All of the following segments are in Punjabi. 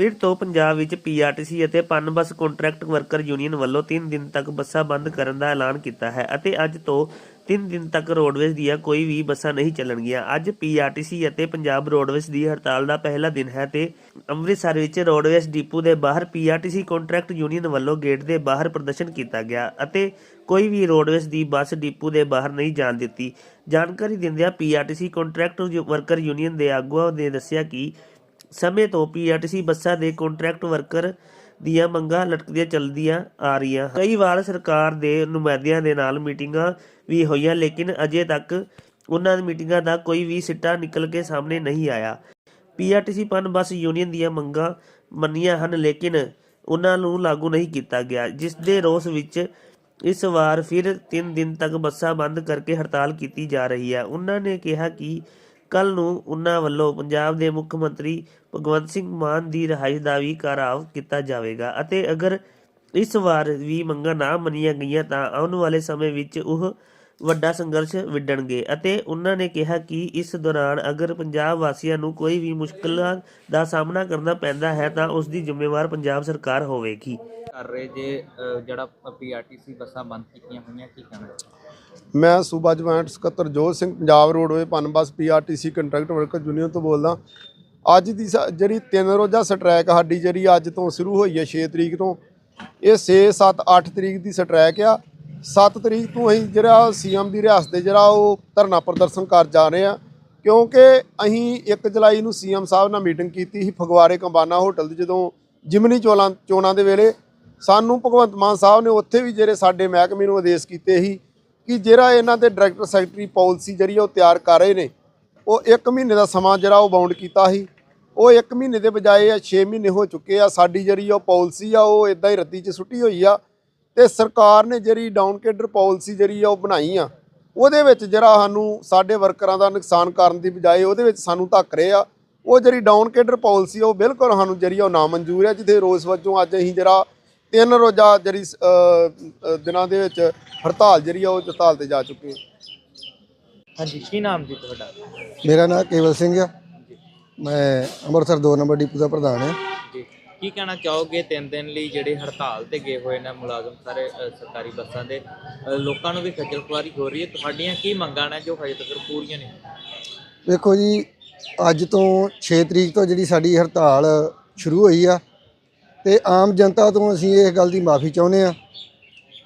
ਫਿਰ ਤੋਂ ਪੰਜਾਬ ਵਿੱਚ ਪੀਆਰਟੀਸੀ ਅਤੇ ਪਨ ਬੱਸ ਕੰਟਰੈਕਟ ਵਰਕਰ ਯੂਨੀਅਨ ਵੱਲੋਂ 3 ਦਿਨ ਤੱਕ ਬੱਸਾਂ ਬੰਦ ਕਰਨ ਦਾ ਐਲਾਨ ਕੀਤਾ ਹੈ ਅਤੇ ਅੱਜ ਤੋਂ 3 ਦਿਨ ਤੱਕ ਰੋਡਵੇਜ਼ ਦੀਆਂ ਕੋਈ ਵੀ ਬੱਸਾਂ ਨਹੀਂ ਚੱਲਣਗੀਆਂ। ਅੱਜ ਪੀਆਰਟੀਸੀ ਅਤੇ ਪੰਜਾਬ ਰੋਡਵੇਜ਼ ਦੀ ਹੜਤਾਲ ਦਾ ਪਹਿਲਾ ਦਿਨ ਹੈ ਤੇ ਅੰਮ੍ਰਿਤਸਰ ਵਿੱਚ ਰੋਡਵੇਜ਼ ਡਿਪੂ ਦੇ ਬਾਹਰ P R T C contract union ਵੱਲੋਂ ਗੇਟ ਦੇ ਬਾਹਰ ਪ੍ਰਦਰਸ਼ਨ ਕੀਤਾ ਗਿਆ ਅਤੇ ਕੋਈ ਵੀ ਰੋਡਵੇਜ਼ ਦੀ ਬੱਸ ਡਿਪੂ ਦੇ ਬਾਹਰ ਨਹੀਂ ਜਾਣ ਦਿੱਤੀ। ਜਾਣਕਾਰੀ ਦਿੰਦਿਆਂ ਪੀਆਰਟੀਸੀ ਕੰਟਰੈਕਟ ਵਰਕਰ ਯੂਨੀਅਨ ਦੇ ਆਗੂਆਂ ਨੇ ਦੱਸਿਆ ਕਿ ਸਮੇਂ ਤੋਂ ਪੀਆਰਟੀਸੀ ਬੱਸਾਂ ਦੇ ਕੰਟਰੈਕਟ ਵਰਕਰ ਦੀਆਂ ਮੰਗਾਂ ਲਟਕਦੀਆਂ ਚੱਲਦੀਆਂ ਆ ਰਹੀਆਂ ਕਈ ਵਾਰ ਸਰਕਾਰ ਦੇ ਨੁਮਾਇੰਦਿਆਂ ਦੇ ਨਾਲ ਮੀਟਿੰਗਾਂ ਵੀ ਹੋਈਆਂ, ਲੇਕਿਨ ਅਜੇ ਤੱਕ ਉਹਨਾਂ ਦੀ ਮੀਟਿੰਗਾਂ ਦਾ ਕੋਈ ਵੀ ਸਿੱਟਾ ਨਿਕਲ ਕੇ ਸਾਹਮਣੇ ਨਹੀਂ ਆਇਆ। ਪੀਆਰਟੀਸੀ ਪਨ ਬੱਸ ਯੂਨੀਅਨ ਦੀਆਂ ਮੰਗਾਂ ਮੰਨੀਆਂ ਹਨ, ਲੇਕਿਨ ਉਹਨਾਂ ਨੂੰ ਲਾਗੂ ਨਹੀਂ ਕੀਤਾ ਗਿਆ, ਜਿਸ ਦੇ ਰੋਸ ਵਿੱਚ ਇਸ ਵਾਰ ਫਿਰ 3 ਦਿਨ ਤੱਕ ਬੱਸਾਂ ਬੰਦ ਕਰਕੇ ਹੜਤਾਲ ਕੀਤੀ ਜਾ ਰਹੀ ਹੈ। ਉਹਨਾਂ ਨੇ ਕਿਹਾ ਕਿ ਕੱਲ ਨੂੰ ਉਹਨਾਂ ਵੱਲੋਂ ਪੰਜਾਬ ਦੇ ਮੁੱਖ ਮੰਤਰੀ ਭਗਵੰਤ ਸਿੰਘ ਮਾਨ ਦੀ ਰਿਹਾਈ ਦਾ ਵੀ ਘਰਾਵ ਕੀਤਾ ਜਾਵੇਗਾ ਅਤੇ ਅਗਰ ਇਸ ਵਾਰ ਵੀ ਮੰਗਾਂ ਨਾ ਮੰਨੀਆਂ ਗਈਆਂ ਤਾਂ ਆਉਣ ਵਾਲੇ ਸਮੇਂ ਵਿੱਚ ਉਹ ਵੱਡਾ ਸੰਘਰਸ਼ ਵਿੱਢਣਗੇ ਅਤੇ ਉਹਨਾਂ ਨੇ ਕਿਹਾ ਕਿ ਇਸ ਦੌਰਾਨ ਅਗਰ ਪੰਜਾਬ ਵਾਸੀਆਂ ਨੂੰ ਕੋਈ ਵੀ ਮੁਸ਼ਕਲਾਂ ਦਾ ਸਾਹਮਣਾ ਕਰਨਾ ਪੈਂਦਾ ਹੈ ਤਾਂ ਉਸ ਦੀ ਜ਼ਿੰਮੇਵਾਰ ਪੰਜਾਬ ਸਰਕਾਰ ਹੋਵੇਗੀ। ਕਰ ਰਹੇ ਜੇ ਜਿਹੜਾ ਪੀਆਰਟੀਸੀ ਬੱਸਾਂ ਬੰਦ ਕੀਤੀਆਂ ਹੋਈਆਂ ਕੀ ਕਹਿਣਾ ਮੈਂ ਸੂਬਾ ਜੁਆਇੰਟ ਸਕੱਤਰ Jot Singh Punjab roadway Punbus P R T C contract worker union ਤੋਂ ਬੋਲਦਾ ਅੱਜ ਦੀ ਸਾ- ਜਿਹੜੀ ਤਿੰਨ ਰੋਜ਼ਾ ਸਟ੍ਰੈਕ ਸਾਡੀ ਜਿਹੜੀ ਅੱਜ ਤੋਂ ਸ਼ੁਰੂ ਹੋਈ ਹੈ 6 ਤਰੀਕ ਤੋਂ ਇਹ 6 7 8 ਤਰੀਕ ਦੀ ਸਟ੍ਰੈਕ ਆ। 7 ਤਰੀਕ ਤੋਂ ਅਸੀਂ ਜਿਹੜਾ ਸੀਐਮ ਦੀ ਰਿਆਸਤ ਦੇ ਜਿਹੜਾ ਉਹ ਧਰਨਾ ਪ੍ਰਦਰਸ਼ਨ ਕਰ ਜਾ ਰਹੇ ਆ ਕਿਉਂਕਿ ਅਸੀਂ 1 ਜੁਲਾਈ ਨੂੰ ਸੀਐਮ ਸਾਹਿਬ ਨਾਲ ਮੀਟਿੰਗ ਕੀਤੀ ਸੀ ਫਗਵਾੜੇ ਕੰਬਾਨਾ ਹੋਟਲ ਦੇ, ਜਦੋਂ ਜਿਮਨੀ ਚੋਲਾਂ, ਚੋਣਾਂ ਦੇ ਵੇਲੇ ਸਾਨੂੰ ਭਗਵੰਤ ਮਾਨ ਸਾਹਿਬ ਨੇ ਉੱਥੇ ਵੀ ਜਿਹੜੇ ਸਾਡੇ ਮਹਿਕਮੇ ਨੂੰ ਆਦੇਸ਼ ਕੀਤੇ ਸੀ ਕਿ ਜਿਹੜਾ ਇਹਨਾਂ ਦੇ ਡਾਇਰੈਕਟਰ ਸੈਕਟਰੀ ਪਾਲਿਸੀ ਜਿਹੜੀ ਆ ਉਹ ਤਿਆਰ ਕਰ ਰਹੇ ਨੇ, ਉਹ 1 ਮਹੀਨੇ ਦਾ ਸਮਾਂ ਜਿਹੜਾ ਉਹ ਬਾਉਂਡ ਕੀਤਾ ਸੀ। ਉਹ 1 ਮਹੀਨੇ ਦੇ ਬਜਾਏ ਆ 6 ਮਹੀਨੇ ਹੋ ਚੁੱਕੇ ਆ, ਸਾਡੀ ਜਿਹੜੀ ਉਹ ਪਾਲਿਸੀ ਆ, ਉਹ ਇਦਾਂ ਹੀ ਰੱਦੀ 'ਚ ਸੁੱਟੀ ਹੋਈ ਆ। ਤੇ ਸਰਕਾਰ ਨੇ ਜਿਹੜੀ ਡਾਊਨ ਕੇਡਰ ਪਾਲਿਸੀ ਜਿਹੜੀ ਆ ਉਹ ਬਣਾਈ ਆ ਉਹਦੇ ਵਿੱਚ ਜਿਹੜਾ ਸਾਨੂੰ ਸਾਡੇ ਵਰਕਰਾਂ ਦਾ ਨੁਕਸਾਨ ਕਰਨ ਦੀ ਬਜਾਏ ਉਹਦੇ ਵਿੱਚ ਸਾਨੂੰ ਧੱਕ ਰਹੇ ਆ। ਉਹ ਜਿਹੜੀ ਡਾਊਨ ਕੇਡਰ ਪਾਲਿਸੀ ਉਹ ਬਿਲਕੁਲ ਸਾਨੂੰ ਜਿਹੜੀ ਆ ਉਹ ਨਾਮਨਜ਼ੂਰ ਹੈ ਜਿੱਥੇ ਰੋਸ ਵਜੋਂ ਅੱਜ ਅਸੀਂ ਜਿਹੜਾ ਤਿੰਨ ਰੋਜ਼ਾ ਜਿਹੜੀ ਦਿਨਾਂ ਦੇ ਵਿੱਚ ਹੜਤਾਲ ਜਿਹੜੀ ਆ ਉਹ ਹੜਤਾਲ ਤੇ ਜਾ ਚੁੱਕੇ ਹਾਂ ਹਾਂਜੀ ਕੀ ਨਾਮ ਜੀ ਤੁਹਾਡਾ? ਮੇਰਾ ਨਾਮ ਕੇਵਲ ਸਿੰਘ ਆ। ਮੈਂ ਅੰਮ੍ਰਿਤਸਰ 2 ਨੰਬਰ ਡਿਪੂ ਦਾ ਪ੍ਰਧਾਨ ਹਾਂ ਜੀ। ਕੀ ਕਹਿਣਾ ਚਾਹੋਗੇ ਤਿੰਨ ਦਿਨ ਲਈ ਜਿਹੜੇ ਹੜਤਾਲ ਤੇ ਗਏ ਹੋਏ ਨੇ ਮੁਲਾਜ਼ਮ ਸਾਰੇ ਅ, ਸਰਕਾਰੀ ਬੱਸਾਂ ਦੇ? ਅ, ਲੋਕਾਂ ਨੂੰ ਵੀ ਖੱਜਲ ਖੁਆਰੀ ਹੋ ਰਹੀ ਹੈ। ਤੁਹਾਡੀਆਂ ਕੀ ਮੰਗਾਂ ਨੇ ਜੋ ਹਜੇ ਤੱਕ ਪੂਰੀਆਂ ਨਹੀਂ ਵੇਖੋ ਜੀ ਅੱਜ ਤੋਂ 6 ਤਰੀਕ ਤੋਂ ਜਿਹੜੀ ਸਾਡੀ ਹੜਤਾਲ ਸ਼ੁਰੂ ਹੋਈ ਆ ਤੇ ਆਮ ਜਨਤਾ ਤੋਂ ਅਸੀਂ ਇਸ ਗੱਲ ਦੀ ਮਾਫੀ ਚਾਹੁੰਦੇ ਆ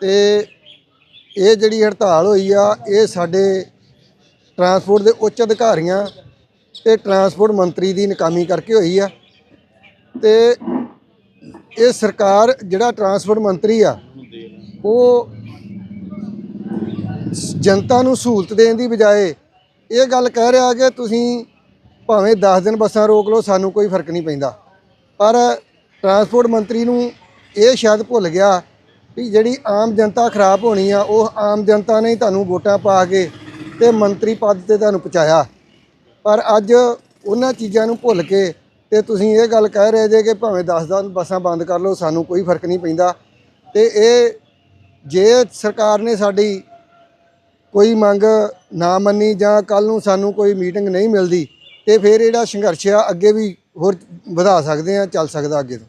ਤੇ ਇਹ ਜਿਹੜੀ ਹੜਤਾਲ ਹੋਈ ਆ ਇਹ ਸਾਡੇ ਟਰਾਂਸਪੋਰਟ ਦੇ ਉੱਚ ਅਧਿਕਾਰੀਆਂ ਤੇ ਟਰਾਂਸਪੋਰਟ ਮੰਤਰੀ ਦੀ ਨਾਕਾਮੀ ਕਰਕੇ ਹੋਈ ਆ ਤੇ ਇਹ ਸਰਕਾਰ ਜਿਹੜਾ ਟਰਾਂਸਪੋਰਟ ਮੰਤਰੀ ਆ, ਉਹ ਜਨਤਾ ਨੂੰ ਸਹੂਲਤ ਦੇਣ ਦੀ ਬਜਾਏ ਇਹ ਗੱਲ ਕਹਿ ਰਿਹਾ ਕਿ ਤੁਸੀਂ ਭਾਵੇਂ 10 ਦਿਨ ਬੱਸਾਂ ਰੋਕ ਲਓ, ਸਾਨੂੰ ਕੋਈ ਫ਼ਰਕ ਨਹੀਂ ਪੈਂਦਾ। ਪਰ ਟਰਾਂਸਪੋਰਟ ਮੰਤਰੀ ਨੂੰ ਇਹ ਸ਼ਾਇਦ ਭੁੱਲ ਗਿਆ ਵੀ ਜਿਹੜੀ ਆਮ ਜਨਤਾ ਖਰਾਬ ਹੋਣੀ ਆ, ਉਹ ਆਮ ਜਨਤਾ ਨੇ ਤੁਹਾਨੂੰ ਵੋਟਾਂ ਪਾ ਕੇ ਤੇ ਮੰਤਰੀ ਪਦ ਤੇ ਤੁਹਾਨੂੰ ਪਹੁੰਚਾਇਆ। ਪਰ ਅੱਜ ਉਹਨਾਂ ਚੀਜ਼ਾਂ ਨੂੰ ਭੁੱਲ ਕੇ ਤੇ ਤੁਸੀਂ ਇਹ ਗੱਲ ਕਹਿ ਰਹੇ ਜੇ ਕਿ ਭਾਵੇਂ 10 ਦਿਨ ਬੱਸਾਂ ਬੰਦ ਕਰ ਲਓ, ਸਾਨੂੰ ਕੋਈ ਫ਼ਰਕ ਨਹੀਂ ਪੈਂਦਾ। ਤੇ ਇਹ ਜੇ ਸਰਕਾਰ ਨੇ ਸਾਡੀ ਕੋਈ ਮੰਗ ਨਾ ਮੰਨੀ ਜਾਂ ਕੱਲ ਨੂੰ ਸਾਨੂੰ ਕੋਈ ਮੀਟਿੰਗ ਨਹੀਂ ਮਿਲਦੀ, ਤੇ ਫਿਰ ਜਿਹੜਾ ਸੰਘਰਸ਼ ਆ, ਅੱਗੇ ਵੀ ਹੋਰ ਵਧਾ ਸਕਦੇ ਆ, ਚੱਲ ਸਕਦਾ ਅੱਗੇ ਤੋਂ।